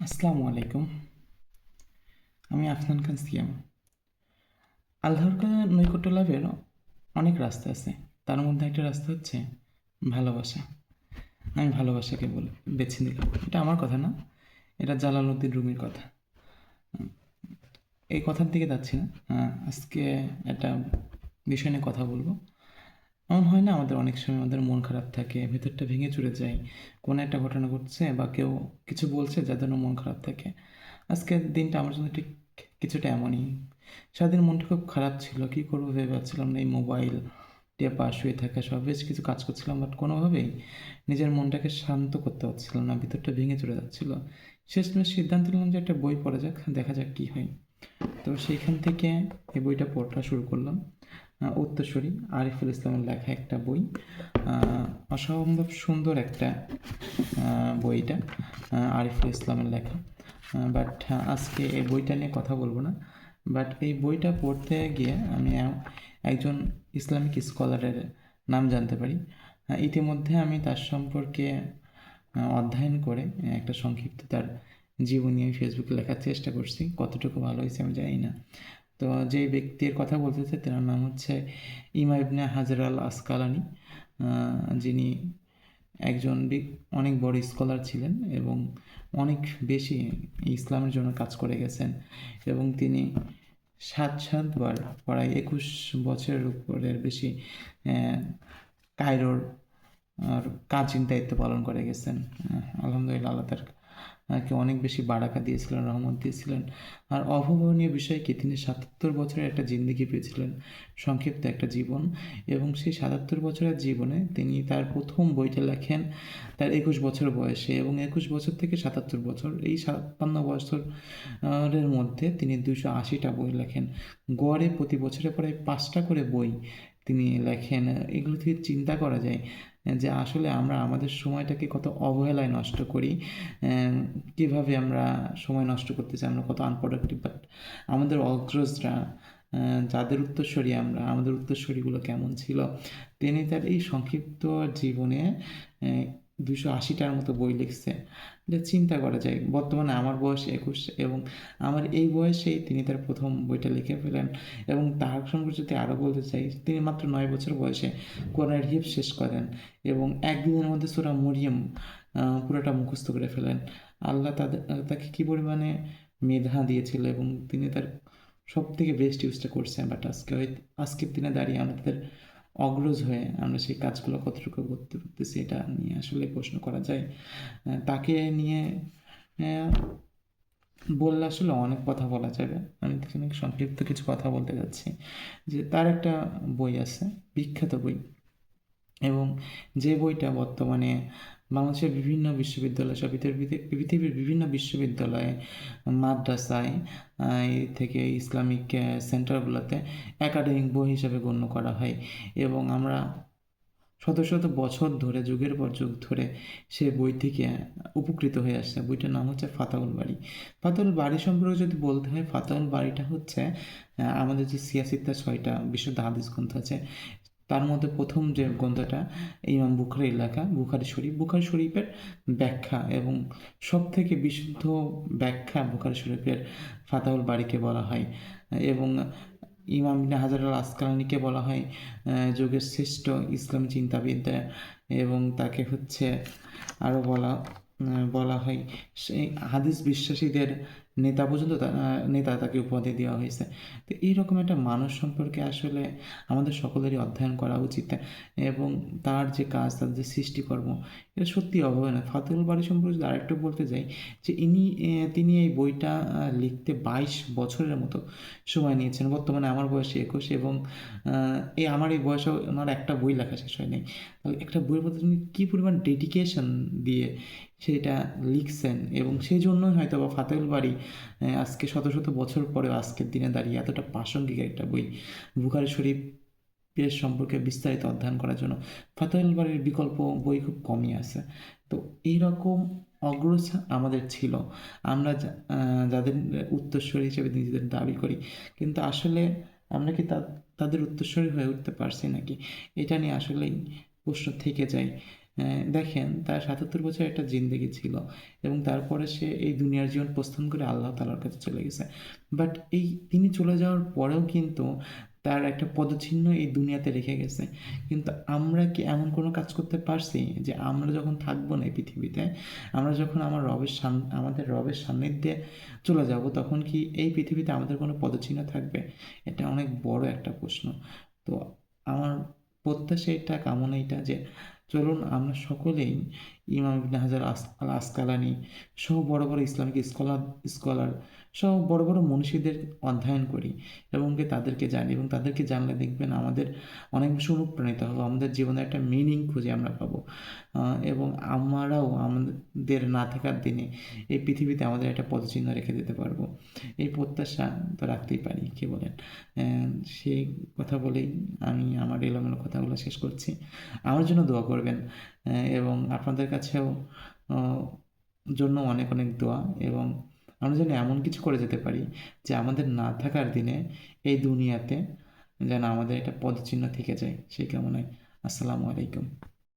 আসসালামু আলাইকুম। আমি আফনান খান সিয়াম। আল্লাহর নৈকট্য লাভের অনেক রাস্তা আছে। তার মধ্যে একটা রাস্তা হচ্ছে ভালোবাসা। আমি ভালোবাসাকে বলে, বেছে নিলাম। এটা আমার কথা না, এটা জালালউদ্দিন রুমির কথা। এই কথার দিকে যাচ্ছি না। আজকে একটা বিষয় নিয়ে কথা বলব। এমন হয় না? আমাদের অনেক সময় আমাদের মন খারাপ থাকে, ভেতরটা ভেঙে চুরে যায়। কোনো একটা ঘটনা ঘটছে বা কেউ কিছু বলছে যার জন্য মন খারাপ থাকে। আজকের দিনটা আমার জন্য ঠিক কিছুটা এমনই। সারাদিন মনটা খুব খারাপ ছিল। কী করব ভেবে পাচ্ছিলাম না। এই মোবাইল টেপা শুয়ে থাকা সব বেশ কিছু কাজ করছিলাম, বাট কোনোভাবেই নিজের মনটাকে শান্ত করতে পারছিলাম না। ভিতরটা ভেঙে চলে যাচ্ছিল। শেষমেশ সিদ্ধান্ত নিলাম যে একটা বই পড়া যাক, দেখা যাক কী হয়। তো সেইখান থেকে এই বইটা পড়া শুরু করলাম। উত্তরসূরি আরিফুল ইসলামের লেখা একটা বই। অসম্ভব সুন্দর একটা বইটা আরিফুল ইসলামের লেখা। বাট আজকে এই বইটা নিয়ে কথা বলব না। বাট এই বইটা পড়তে গিয়ে আমি একজন ইসলামিক স্কলারের নাম জানতে পারি। ইতিমধ্যে আমি তার সম্পর্কে অধ্যয়ন করে একটা সংক্ষিপ্ত তার জীবনী আমি ফেসবুকে লেখার চেষ্টা করছি। কতটুকু ভালো হয়েছে আমি জানি না। তো যে ব্যক্তির কথা বলতেছে তার নাম হচ্ছে ইমা ইবনে হাজার আল আসকালানি যিনি একজন অনেক বড় স্কলার ছিলেন এবং অনেক বেশি ইসলামের জন্য কাজ করে গেছেন এবং তিনি সাত সাতবার, প্রায় একুশ বছরের উপরের বেশি কায়রোর আর কাজের দায়িত্ব পালন করে গেছেন। আলহামদুলিল্লাহ, আল্লাহ তার কে অনেক বেশি বারাকা দিয়েছিলেন, রহমত দিয়েছিলেন? আর অভাবনীয় বিষয় কি? তিনি সাতাত্তর বছরের একটা জিন্দগি পেয়েছিলেন, সংক্ষিপ্ত একটা জীবন। এবং সেই সাতাত্তর বছরের জীবনে তিনি তার প্রথম বইটা লেখেন তার একুশ বছর বয়সে। এবং একুশ বছর থেকে সাতাত্তর বছর, এই সাতান্ন বছরের মধ্যে তিনি দুশো আশিটা বই লেখেন। গড়ে প্রতি বছরে প্রায় পাঁচটা করে বই তিনি লেখেন। এগুলো থেকে চিন্তা করা যায় যে আসলে আমরা আমাদের সময়টাকে কত অবহেলায় নষ্ট করি কীভাবে আমরা সময় নষ্ট করতে করতেছি আমরা কত আনপ্রোডাক্টিভ বাট আমাদের অগ্রজরা যাদের উত্তরস্বরী আমরা, আমাদের উত্তরস্বরীগুলো কেমন ছিল, তিনি তার এই সংক্ষিপ্ত জীবনে দুশো আশিটার মতো বই লিখছে। এটা চিন্তা করা যায়, বর্তমানে আমার বয়স একুশ এবং আমার এই বয়সেই তিনি তার প্রথম বইটা লিখে ফেলেন এবং তার যদি আরও বলতে চাই, তিনি মাত্র নয় বছর বয়সে কোরআনের হিফ শেষ করেন এবং একদিনের মধ্যে সুরা মরিয়ম পুরোটা মুখস্থ করে ফেলেন। আল্লাহ তাদের তাকে কী পরিমাণে মেধা দিয়েছিল এবং তিনি তার সব থেকে বেস্ট ইউজটা করছেন। বাট আজকে আজকের দিনে দাঁড়িয়ে আমাদের অগ্রজ হয়ে আমরা সেই কাজগুলো কতটুকু করতে পারতেছি এটা নিয়ে আসলে প্রশ্ন করা যায়। তাকে নিয়ে বললে আসলে অনেক কথা বলা যাবে। আমি এখানে সংক্ষিপ্ত কিছু কথা বলতে যাচ্ছি। যে তার একটা বই আছে, বিখ্যাত বই। এবং যে বইটা বর্তমানে বাংলাদেশের বিভিন্ন বিশ্ববিদ্যালয়, সব পৃথিবীর বিভিন্ন বিশ্ববিদ্যালয়ে, মাদ্রাসায় থেকে ইসলামিক সেন্টারগুলোতে একাডেমিক বই হিসাবে গণ্য করা হয়। এবং আমরা শত শত বছর ধরে, যুগের পর যুগ ধরে সে বই থেকে উপকৃত হয়ে আসছে। বইটার নাম হচ্ছে ফাতাউল বাড়ি। ফাতাউল বাড়ি সম্পর্কে যদি বলতে হয়, ফাতাউল বাড়িটা হচ্ছে আমাদের যে সিয়াসিত্তা ছয়টা বিশুদ্ধ হাদিস গ্রন্থ আছে তার মধ্যে প্রথম যে গ্রন্থটা ইমাম বুখারির লেখা, বুখারি শরীফ। বুখারি শরীফের ব্যাখ্যা এবং সব থেকে বিশুদ্ধ ব্যাখ্যা বুখারি শরীফের ফাতাউল বাড়িকে বলা হয়। এবং ইমাম হাজার আল আসকালানিকে বলা হয় যুগের শ্রেষ্ঠ ইসলাম চিন্তাবিদ এবং তাকে হচ্ছে আরও বলা বলা হয় সেই হাদিস বিশ্বাসীদের নেতা পর্যন্ত নেতা তাকে উপাধি দেওয়া হয়েছে। তো এইরকম একটা মানুষ সম্পর্কে আসলে আমাদের সকলেরই অধ্যয়ন করা উচিত। এবং তার যে কাজ, তার যে সৃষ্টিকর্ম, এটা সত্যি অবহেলা। ফাতেহুল বাড়ি সম্পর্কে যদি আরেকটু বলতে যাই, যে ইনি তিনি এই বইটা লিখতে বাইশ বছরের মতো সময় নিয়েছেন। বর্তমানে আমার বয়সে একুশ এবং এই আমার এই বয়সেও ওনার একটা বই লেখা শেষ হয়নি। তাহলে একটা বইয়ের প্রতি তিনি কী পরিমাণ ডেডিকেশন দিয়ে সেটা লিখছেন? এবং সেই জন্যই হয়তো বা ফাতেহুল বাড়ি আজকে শত শত বছর পরেও আজকের দিনে দাঁড়িয়ে এতটা প্রাসঙ্গিক একটা বই বুখারি শরীফ সম্পর্কে বিস্তারিত অধ্যয়ন করার জন্য। ফাতেহুল বাড়ির বিকল্প বই খুব কমই আছে। তো এইরকম অগ্রজ আমাদের ছিল। আমরা যাদের উত্তরস্বরী হিসেবে নিজেদের দাবি করি। কিন্তু আসলে আমরা কি তাদের উত্তরস্বরী হয়ে উঠতে পারছি নাকি? এটা নিয়ে আসলেই প্রশ্ন থেকে যায়। দেখেন, তার সাতাত্তর বছর একটা জিন্দেগি ছিল এবং তারপরে সে এই দুনিয়ার জীবন প্রস্থান করে আল্লাহ তালার কাছে চলে গেছে। বাট এই তিনি চলে যাওয়ার পরেও কিন্তু তার একটা পদচিহ্ন এই দুনিয়াতে রেখে গেছে। কিন্তু আমরা কি এমন কোনো কাজ করতে পারছি যে আমরা যখন থাকব না এই পৃথিবীতে, আমরা যখন আমার রবের সাম, আমাদের রবের সান্নিধ্যে চলে যাব, তখন কি এই পৃথিবীতে আমাদের কোনো পদচিহ্ন থাকবে? এটা অনেক বড় একটা প্রশ্ন। তো আমার প্রত্যাশা এটা, কামনা এটা যে চলুন আমরা সকলেই ইমাম ইবনে হাজার আস আল আসকালানি সহ বড় বড় ইসলামিক স্কলার স্কলার সহ বড় বড় মনীষীদের অধ্যয়ন করি এবং তাদেরকে জানি এবং তাদেরকে জানলে দেখবেন আমাদের অনেক বেশি অনুপ্রাণিত হব, আমাদের জীবনে একটা মিনিং খুঁজে আমরা পাবো। এবং আমরাও আমাদের না থাকার দিনে এই পৃথিবীতে আমাদের একটা পদচিহ্ন রেখে দিতে পারব। এই প্রত্যাশা তো রাখতেই পারি, কি বলেন? সেই কথা বলেই আমি আমার এলোমেলো কথাগুলো শেষ করছি। আমার জন্য দোয়া করবেন এবং আপনাদের কাছেও জন্য অনেক অনেক দোয়া এবং আমরা যেন এমন কিছু করে যেতে পারি যে আমাদের না থাকার দিনে এই দুনিয়াতে যেন আমাদের একটা পদচিহ্ন থেকে যায়। সেই কামনায় আসসালামু আলাইকুম।